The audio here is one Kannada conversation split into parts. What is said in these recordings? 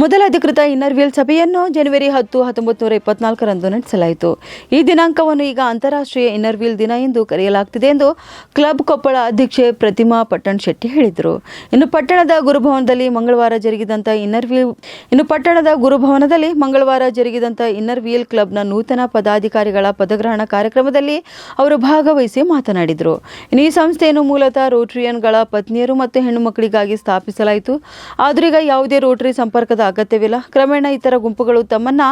ಮೊದಲ ಅಧಿಕೃತ ಇನ್ನರ್ ವೀಲ್ ಸಭೆಯನ್ನು ಜನವರಿ ಹತ್ತು ಹತ್ತೊಂಬತ್ತು ನೂರ ಇಪ್ಪತ್ನಾಲ್ಕರಂದು ನಡೆಸಲಾಯಿತು. ಈ ದಿನಾಂಕವನ್ನು ಈಗ ಅಂತಾರಾಷ್ಟ್ರೀಯ ಇನ್ನರ್ ವೀಲ್ ದಿನ ಎಂದು ಕರೆಯಲಾಗ್ತಿದೆ ಎಂದು ಕ್ಲಬ್ ಕೊಪ್ಪಳ ಅಧ್ಯಕ್ಷೆ ಪ್ರತಿಮಾ ಪಟ್ಟಣ್ ಶೆಟ್ಟಿ ಹೇಳಿದರು. ಇನ್ನು ಪಟ್ಟಣದ ಗುರುಭವನದಲ್ಲಿ ಮಂಗಳವಾರ ಜರುಗಿದಂಥ ಇನ್ನರ್ ವೀಲ್ ಇನ್ನು ಪಟ್ಟಣದ ಗುರುಭವನದಲ್ಲಿ ಮಂಗಳವಾರ ಜರುಗಿದಂಥ ವೀಲ್ ಕ್ಲಬ್ನ ನೂತನ ಪದಾಧಿಕಾರಿಗಳ ಪದಗ್ರಹಣ ಕಾರ್ಯಕ್ರಮದಲ್ಲಿ ಅವರು ಭಾಗವಹಿಸಿ ಮಾತನಾಡಿದರು. ಇನ್ನು ಈ ಸಂಸ್ಥೆಯನ್ನು ಮೂಲತಃ ರೋಟರಿಯನ್ಗಳ ಪತ್ನಿಯರು ಮತ್ತು ಹೆಣ್ಣು ಮಕ್ಕಳಿಗಾಗಿ ಸ್ಥಾಪಿಸಲಾಯಿತು. ಆದ್ರೀಗ ಯಾವುದೇ ರೋಟರಿ ಸಂಪರ್ಕದ ಅಗತ್ಯವಿಲ್ಲ. ಕ್ರಮೇಣ ಇತರ ಗುಂಪುಗಳು ತಮ್ಮನ್ನ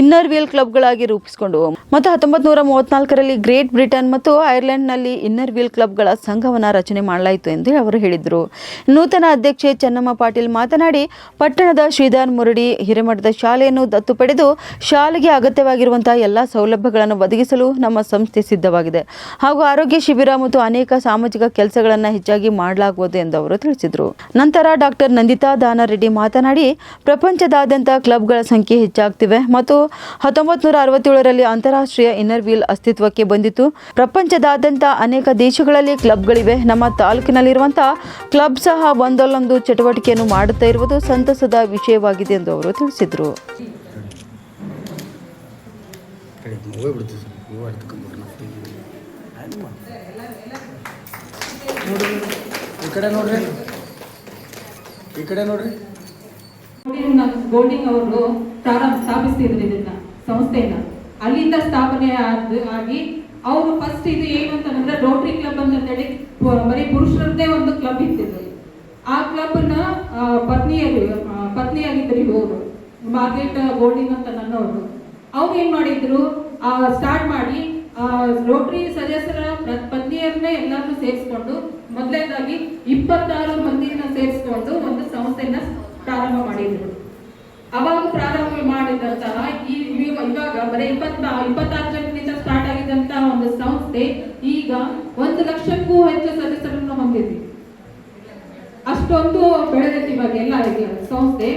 ಇನ್ನರ್ ವೀಲ್ ಕ್ಲಬ್ಗಳಾಗಿ ರೂಪಿಸಿಕೊಂಡವು ಮತ್ತು ಹತ್ತೊಂಬತ್ತು ನೂರ ಮೂವತ್ನಾಲ್ಕರಲ್ಲಿ ಗ್ರೇಟ್ ಬ್ರಿಟನ್ ಮತ್ತು ಐರ್ಲೆಂಡ್ನಲ್ಲಿ ಇನ್ನರ್ ವೀಲ್ ಕ್ಲಬ್ಗಳ ಸಂಘವನ್ನು ರಚನೆ ಮಾಡಲಾಯಿತು ಎಂದು ಅವರು ಹೇಳಿದರು. ನೂತನ ಅಧ್ಯಕ್ಷೆ ಚೆನ್ನಮ್ಮ ಪಾಟೀಲ್ ಮಾತನಾಡಿ, ಪಟ್ಟಣದ ಶ್ರೀಧರ್ ಮುರಡಿ ಹಿರೇಮಠದ ಶಾಲೆಯನ್ನು ದತ್ತು ಪಡೆದು ಶಾಲೆಗೆ ಅಗತ್ಯವಾಗಿರುವಂತಹ ಎಲ್ಲ ಸೌಲಭ್ಯಗಳನ್ನು ಒದಗಿಸಲು ನಮ್ಮ ಸಂಸ್ಥೆ ಸಿದ್ಧವಾಗಿದೆ. ಹಾಗೂ ಆರೋಗ್ಯ ಶಿಬಿರ ಮತ್ತು ಅನೇಕ ಸಾಮಾಜಿಕ ಕೆಲಸಗಳನ್ನು ಹೆಚ್ಚಾಗಿ ಮಾಡಲಾಗುವುದು ಎಂದು ಅವರು ತಿಳಿಸಿದರು. ನಂತರ ಡಾಕ್ಟರ್ ನಂದಿತಾ ದಾನರೆಡ್ಡಿ ಮಾತನಾಡಿ ಪ್ರಪಂಚದಾದ್ಯಂತ ಕ್ಲಬ್ಗಳ ಸಂಖ್ಯೆ ಹೆಚ್ಚಾಗ್ತಿವೆ ಮತ್ತು ಹತ್ತೊಂಬತ್ತು ನೂರ ಅರವತ್ತೇಳರಲ್ಲಿ ಅಂತಾರಾಷ್ಟ್ರೀಯ ಇನ್ನರ್ ವೀಲ್ ಅಸ್ತಿತ್ವಕ್ಕೆ ಬಂದಿತು ಪ್ರಪಂಚದಾದ್ಯಂತ ಅನೇಕ ದೇಶಗಳಲ್ಲಿ ಕ್ಲಬ್ಗಳಿವೆ. ನಮ್ಮ ತಾಲೂಕಿನಲ್ಲಿರುವಂತಹ ಕ್ಲಬ್ ಸಹ ಒಂದಲ್ಲೊಂದು ಚಟುವಟಿಕೆಯನ್ನು ಮಾಡುತ್ತಾ ಇರುವುದು ಸಂತಸದ ವಿಷಯವಾಗಿದೆ ಎಂದು ಅವರು ತಿಳಿಸಿದರು. ಈ ಕಡೆ ನೋಡ್ರಿ, ಈ ಕಡೆ ನೋಡ್ರಿ. ಗೋಲ್ಡಿಂಗ್ ಅವರು ಪ್ರಾರಂಭ ಸ್ಥಾಪಿಸಿದ್ರು ಇದನ್ನ, ಸಂಸ್ಥೆಯನ್ನ. ಅಲ್ಲಿಂದ ಸ್ಥಾಪನೆ ಆಗಿ ಅವರು ಫಸ್ಟ್ ಇದು ಏನು ಅಂತಂದ್ರೆ ರೋಟರಿ ಕ್ಲಬ್ ಅಂತ ಹೇಳಿ ಬರೀ ಪುರುಷರದ್ದೇ ಒಂದು ಕ್ಲಬ್ ಇತ್ತಿದ್ರು ಆ ಕ್ಲಬ್ನ ಪತ್ನಿಯರು ಪತ್ನಿಯಾಗಿದ್ರು ಇವರು, ಮಾರ್ಗೆಟ್ ಗೋಲ್ಡಿಂಗ್ ಅಂತ ನನ್ನವರು. ಅವ್ರು ಏನ್ ಮಾಡಿದ್ರು? ಆ ಸ್ಟಾರ್ಟ್ ಮಾಡಿ, ಆ ರೋಟರಿ ಸದಸ್ಯರ ಪತ್ನಿಯರನ್ನೇ ಎಲ್ಲರನ್ನೂ ಸೇರಿಸ್ಕೊಂಡು ಮೊದಲನೇದಾಗಿ ಇಪ್ಪತ್ತಾರು ಮಂದಿನ ಸೇರಿಸ್ಕೊಂಡು ಒಂದು ಸಂಸ್ಥೆನ ಪ್ರಾರಂಭ ಮಾಡಿದ್ರು. ಅವಾಗ ಪ್ರಾರಂಭ ಮಾಡಿದಂತಹ ಈ ಇವ- ಇವಾಗ ಬರೀ ಇಪ್ಪತ್ ಇಪ್ಪತ್ತಾರು ಜನರಿಂದ ಸ್ಟಾರ್ಟ್ ಆಗಿದ್ದಂತಹ ಒಂದು ಸಂಸ್ಥೆ ಈಗ ಒಂದು ಲಕ್ಷಕ್ಕೂ ಹೆಚ್ಚು ಸದಸ್ಯರನ್ನು ಹೊಂದಿದೆ. ಅಷ್ಟೊಂದು ಬೆಳೆದೈತಿ ಇವಾಗ ಎಲ್ಲ ಸಂಸ್ಥೆ.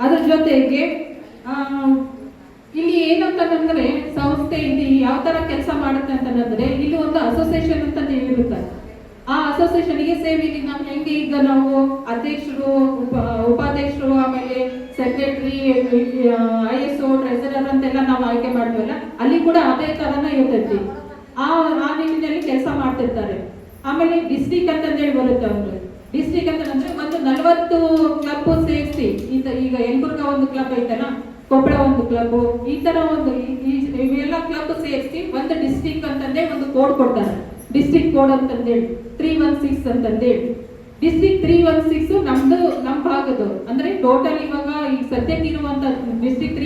ಅದ್ರ ಜೊತೆಗೆ ಇಲ್ಲಿ ಏನಂತಂದ್ರೆ ಸಂಸ್ಥೆ ಇಲ್ಲಿ ಯಾವ ತರ ಕೆಲಸ ಮಾಡುತ್ತೆ ಅಂತಂದ್ರೆ ಇಲ್ಲಿ ಒಂದು ಅಸೋಸಿಯೇಷನ್ ಅಂತ ಇರುತ್ತೆ ಆ ಅಸೋಸಿಯೇಷನ್ಗೆ ಸೇವೆ ನಾವು ಹೆಂಗೆ ಈಗ ನಾವು ಅಧ್ಯಕ್ಷರು secretary I S O treasurer ಅಂತೆಲ್ಲ ನಾವು ಆಯ್ಕೆ ಮಾಡ್ತೀವಲ್ಲ ಅಲ್ಲಿ ಕೂಡ ಅದೇ ತರನ ಇರ್ತೈತಿ. ಆ ಆ ನಿಟ್ಟಿನಲ್ಲಿ ಕೆಲಸ ಮಾಡ್ತಿರ್ತಾರೆ. ಆಮೇಲೆ ಡಿಸ್ಟಿಕ್ ಅಂತಂದೇಳಿ ಬರುತ್ತೆ ಅವರು ಡಿಸ್ಟಿಕ್ ಅಂತಂದ್ರೆ ಒಂದು ನಲವತ್ತು ಕ್ಲಬ್ ಸೇರಿಸಿ ಈಗ ಯಲಬುರ್ಗಾ ಒಂದು ಕ್ಲಬ್ ಐತಲ್ಲ, ಕೊಪ್ಪಳ ಒಂದು ಕ್ಲಬ್ ಈ ತರ ಒಂದು ಇವೆಲ್ಲ ಕ್ಲಬ್ ಸೇರಿಸಿ ಒಂದು ಡಿಸ್ಟಿಕ್ ಅಂತಂದೇ ಒಂದು ಕೋಡ್ ಕೊಡ್ತಾರೆ. ಡಿಸ್ಟಿಕ್ ಕೋಡ್ ಅಂತಂದೇಳಿ ತ್ರೀ ಒನ್ ಸಿಕ್ಸ್ ಅಂತಂದೇಳಿ. ಡಿಸ್ಟಿಕ್ ತ್ರೀ ಒನ್ ಸಿಕ್ಸ್ ನಮ್ದು, ನಮ್ ಭಾಗದ್ದು. ಅಂದ್ರೆ ಟೋಟಲ್ ಇವಾಗ ಈಗ ಸದ್ಯಕ್ಕೆ ಇರುವಂತ ಡಿಸ್ಟಿಕ್ ತ್ರೀ